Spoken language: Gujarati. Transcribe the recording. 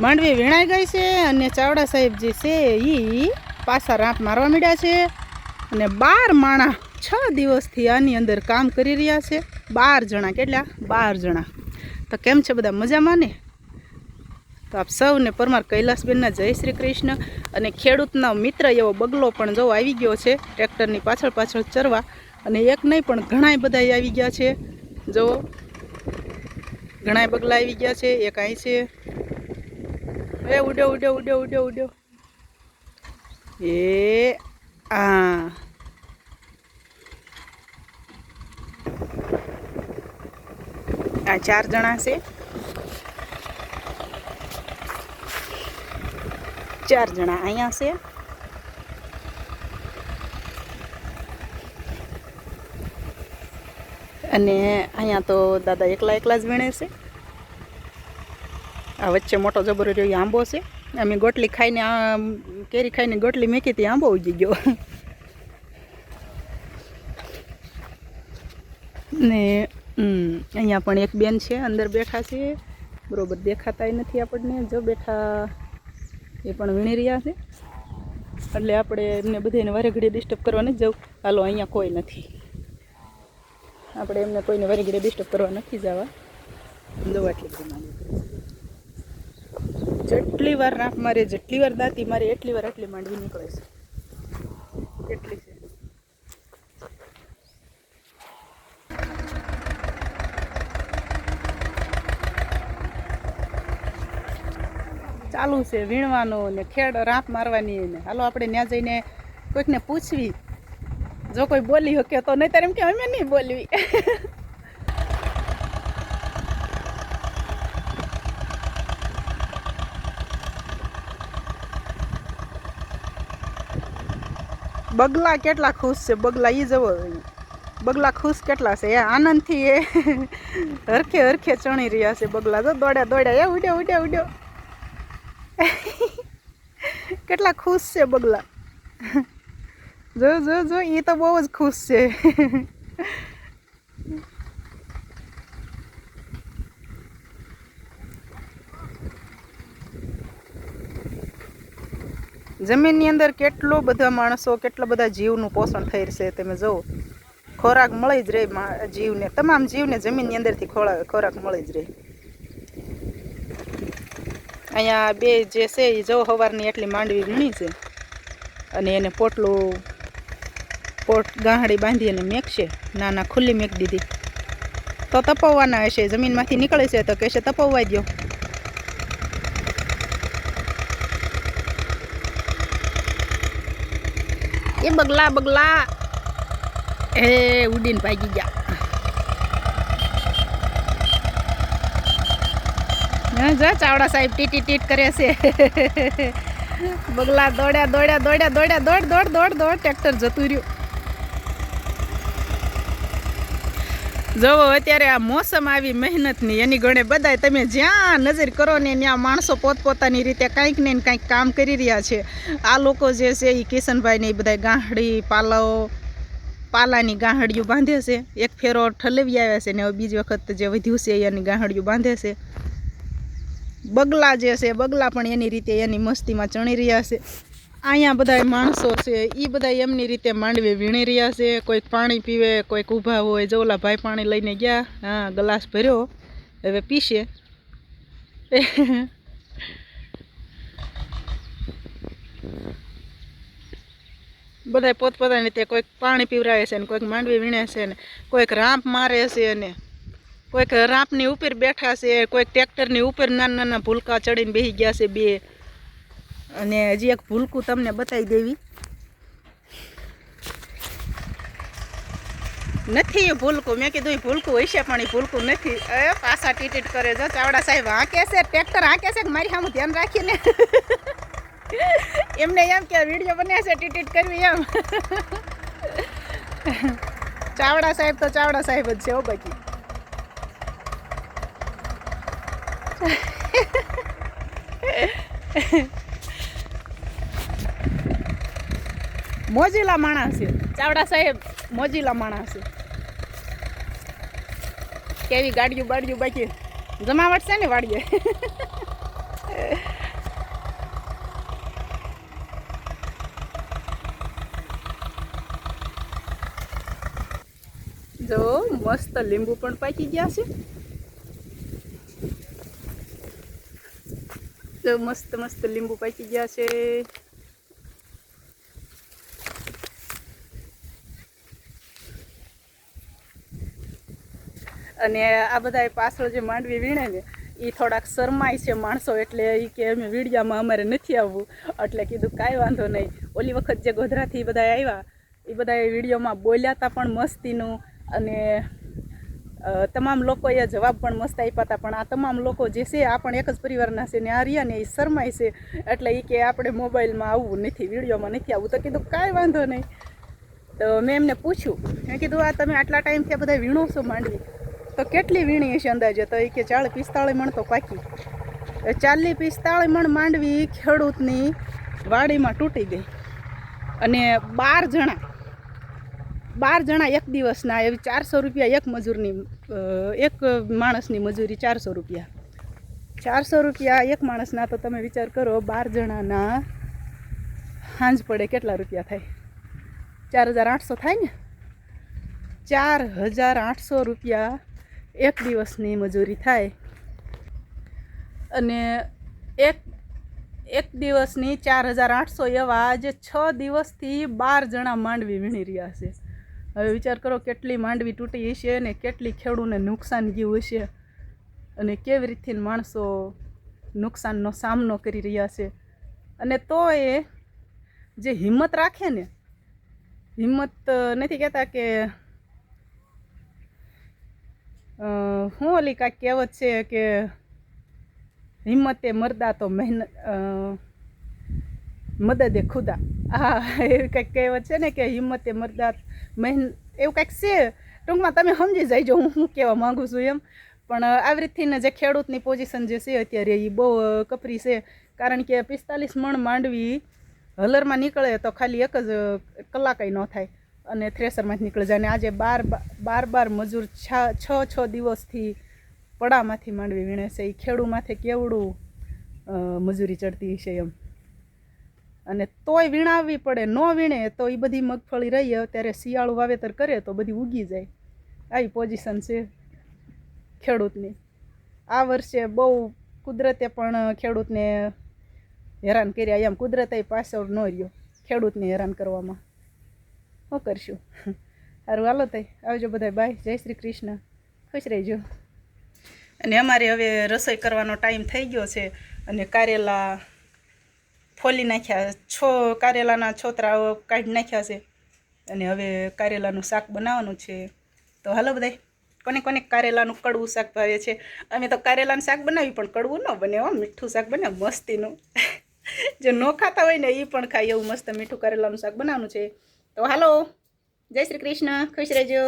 માંડવી વીણાઈ ગઈ છે અને ચાવડા સાહેબ જે છે એ પાછા રાંપ મારવા માંડ્યા છે. અને બાર માણા છ દિવસથી આની અંદર કામ કરી રહ્યા છે. બાર જણા કેટલા? બાર જણા. તો કેમ છે બધા મજામાં ને? તો આપ સૌને પરમાર કૈલાસબેનના જય શ્રી કૃષ્ણ. અને ખેડૂતના મિત્ર એવો બગલો પણ જો આવી ગયો છે, ટ્રેક્ટરની પાછળ પાછળ ચરવા. અને એક નહીં, પણ ઘણાય બધા આવી ગયા છે. જો ઘણાય બગલા આવી ગયા છે. એક અહીં છે. એ ઉડ્યો ઉડ્યો ઉડ્યો ઉડ્યો ઉડ્યો એ આ આ ચાર જણા છે? ચાર જણા અહીંયા છે? અને અહીંયા તો દાદા એકલા એકલા જ વીણે છે. આ વચ્ચે મોટો જબરો રહ્યો આંબો છે. અમે ગોટલી ખાઈને આ કેરી ખાઈને ગોટલી મેકી હતી, આંબો ઉજી ગયો. ને અહીંયા પણ એક બેન છે, અંદર બેઠા છે. બરોબર દેખાતાય નથી આપણને, જો બેઠા એ પણ વીણી રહ્યા છે. એટલે આપણે એમને બધાને વારે ઘડીએ ડિસ્ટર્બ કરવા નથી જવું. હાલો, અહીંયા કોઈ નથી. આપણે એમને કોઈને વારે ઘડીએ ડિસ્ટર્બ કરવા નથી જવા. દવા માંડવી જેટલી વાર રાંપ મારે, જેટલી વાર દાંતી મારે, એટલી વાર આટલી માંડવી નીકળે છે. એટલી છે. ચાલુ છે વીણવાનું ને ખેડ રાંપ મારવાની ને હાલો, આપણે ત્યાં જઈને કોઈકને પૂછવી. જો કોઈ બોલી શકે તો નહીં તારે એમ કે અમે નહીં બોલવી. બગલા કેટલા ખુશ છે, બગલા એ જવો બગલા ખુશ કેટલા છે, એ આનંદથી એ હરખે હરખે ચણી રહ્યા છે બગલા. તો દોડ્યા દોડ્યા, એ ઉડ્યો ઉડ્યો ઉડ્યો. કેટલા ખુશ છે બગલા. જો જો જો એ તો બહુ જ ખુશ છે. જમીનની અંદર કેટલો બધા માણસો, કેટલા બધા જીવનું પોષણ થઈ છે તમે જુઓ ખોરાક મળી જ રહે જીવને, તમામ જીવને જમીનની અંદરથી ખોરાક મળી જ રહે. અહીંયા બે જે છે એ જવ સવારની એટલી માંડવી વીણી છે અને એને પોટલું, પોટ ગાંહડી બાંધી અને મેકશે, નાના ખુલ્લી મેક દીધી. તો તપવવાના હશે, જમીનમાંથી નીકળે છે તો કહેશે તપવવા દો એ બગલા બગલા એ ઉડીને ભાગી ગયા જો ચાવડા સાહેબ ટીટી ટીટ કરે છે બગલા દોડ્યા દોડ્યા દોડ્યા દોડ્યા દોડ દોડ દોડ દોડ ટ્રેક્ટર જતું રહ્યું જોવો અત્યારે આ મોસમ આવી મહેનતની, એની ગણે બધાય તમે જ્યાં નજર કરો ને ત્યાં માણસો પોતપોતાની રીતે કાંઈક ને કાંઈક કામ કરી રહ્યા છે. આ લોકો જે છે એ કિશનભાઈને એ બધા ગાંહડી પાલાઓ પાલાની ગાંહડીઓ બાંધે છે. એક ફેરો ઠલવી આવ્યા છે ને બીજી વખત જે વધ્યું છે એની ગાંહડીઓ બાંધે છે. બગલા જે છે, બગલા પણ એની રીતે એની મસ્તીમાં ચણી રહ્યા છે. અહીંયા બધા માણસો છે. એ બધા એમની રીતે માંડવી વીણી રહ્યા છે. કોઈક પાણી પીવે, કોઈક ઊભા હોય. જો ઓલા ભાઈ પાણી લઈને ગયા. હા, ગ્લાસ ભર્યો. હવે પીશે. બધા પોતપોતાની રીતે કોઈક પાણી પીવરાવે છે ને કોઈક માંડવી વીણે છે ને કોઈક રાંપ મારે છે ને કોઈક રાંપની ઉપર બેઠા છે. કોઈક ટ્રેક્ટરની ઉપર નાના નાના ભૂલકા ચડીને બેસી ગયા છે બે. અને હજી એક ભૂલકું તમને બતાવી દેવી. નથી એ ભૂલકું. મેં કીધું એ ભૂલકું હશે પણ એ ભૂલકું નથી. એ પાછા ટીટીટ કરે જો ચાવડા સાહેબ હાંકે છે, ટ્રેક્ટર હાંકે છે કે મારી સામે ધ્યાન રાખીને? એમને એમ કે વીડિયો બન્યા છે, ટીટીટ કરવી એમ. ચાવડા સાહેબ તો ચાવડા સાહેબ જ છે હો બાકી. મોજીલા માણસ છે. ચાવડા સાહેબ. મોજીલા માણસ છે. કેવી ગાડીયું બાડીયું બાકી. જમાવટ છે ને વાડીએ. જો મસ્ત લીંબુ પણ પાકી ગયા છે. જો મસ્ત મસ્ત લીંબુ પાકી ગયા છે. અને આ બધા પાછળ જે માંડવી વીણે ને એ થોડાક શરમાય છે માણસો એટલે એ કે અમે વીડિયામાં અમારે નથી આવવું. એટલે કીધું કાંઈ વાંધો નહીં. ઓલી વખત જે ગોધરાથી બધા આવ્યા એ બધા વિડીયોમાં બોલ્યા હતા પણ મસ્તીનું અને તમામ લોકોએ જવાબ પણ મસ્ત આપ્યા હતા પણ આ તમામ લોકો જે છે, આ પણ એક જ પરિવારના છે ને આ રહ્યા ને એ શરમાય છે. એટલે એ કે આપણે મોબાઈલમાં આવવું નથી, વિડીયોમાં નથી આવવું. તો કીધું કાંઈ વાંધો નહીં. તો મેં એમને પૂછ્યું. મેં કીધું, આ તમે આટલા ટાઈમથી આ બધા વીણો છો માંડવી? તો કેટલી વીણી હશે અંદાજે? તો એ કે ચાળી પિસ્તાળી મણ તો પાકી. ચાલી પિસ્તાળી મણ માંડવી ખેડૂતની વાડીમાં તૂટી ગઈ. અને બાર જણા બાર જણા એક દિવસના એવી ચારસો રૂપિયા એક મજૂરની એક માણસની મજૂરી ચારસો રૂપિયા. ચારસો રૂપિયા એક માણસના તો તમે વિચાર કરો, બાર જણાના સાંજ પડે કેટલા રૂપિયા થાય? ચાર હજાર આઠસો થાય ને? ચાર હજાર આઠસો રૂપિયા એક દિવસની મજૂરી થાય. અને એક એક દિવસની ચાર હજાર આઠસો એવા જે છ દિવસથી બાર જણા માંડવી વીણી રહ્યા છે. હવે વિચાર કરો કેટલી માંડવી તૂટી હશે ને કેટલી ખેડૂને નુકસાન ગયું હશે અને કેવી રીતથી માણસો નુકસાનનો સામનો કરી રહ્યા છે. અને તો એ જે હિંમત રાખે ને, હિંમત નથી કહેતા કે હું ઓલી કાંઈક કહેવત છે કે હિંમતે મરદા તો મહેનત મદદે ખુદા. હા એવી કંઈક કહેવત છે ને કે હિંમતે મરદા મહેન, એવું કંઈક છે. ટૂંકમાં તમે સમજી જાયજો હું શું કહેવા માગું છું એમ. પણ આવી રીતથી જે ખેડૂતની પોઝિશન જે છે અત્યારે એ બહુ કપરી છે. કારણ કે પિસ્તાલીસ મણ માંડવી હલરમાં નીકળે તો ખાલી એક જ કલાકય ન થાય. અને થ્રેસરમાંથી નીકળી જાય અને આજે બાર બાર બાર મજૂર છ છ દિવસથી પડામાંથી માંડવી વીણે છે. એ ખેડૂમાંથી કેવડું મજૂરી ચડતી છે એમ. અને તોય વીણાવવી પડે, ન વીણે તો એ બધી મગફળી રહી ત્યારે શિયાળું વાવેતર કરે તો બધી ઉગી જાય. આવી પોઝિશન છે ખેડૂતની. આ વર્ષે બહુ કુદરતે પણ ખેડૂતને હેરાન કર્યા. એમ કુદરતે પાછળ ન રહ્યો ખેડૂતને હેરાન કરવામાં. શું કરશું? સારું હાલો તઈ. આવજો બધા બાય. જય શ્રી કૃષ્ણ. ખુશ રહેજો. અને અમારે હવે રસોઈ કરવાનો ટાઈમ થઈ ગયો છે અને કારેલા ફોલી નાખ્યા, છો કારેલાના છોતરાઓ કાઢી નાખ્યા છે. અને હવે કારેલાનું શાક બનાવવાનું છે. તો હાલો બધાય, કોને કોને કારેલાનું કડવું શાક ભાવે છે? અમે તો કારેલાનું શાક બનાવી પણ કડવું ન બને હો. મીઠું શાક બને, મસ્તીનું. જે ન ખાતા હોય ને એ પણ ખાય એવું મસ્ત મીઠું કારેલાનું શાક બનાવવાનું છે. તો હાલો. જય શ્રી કૃષ્ણ. ખુશ રહેજો.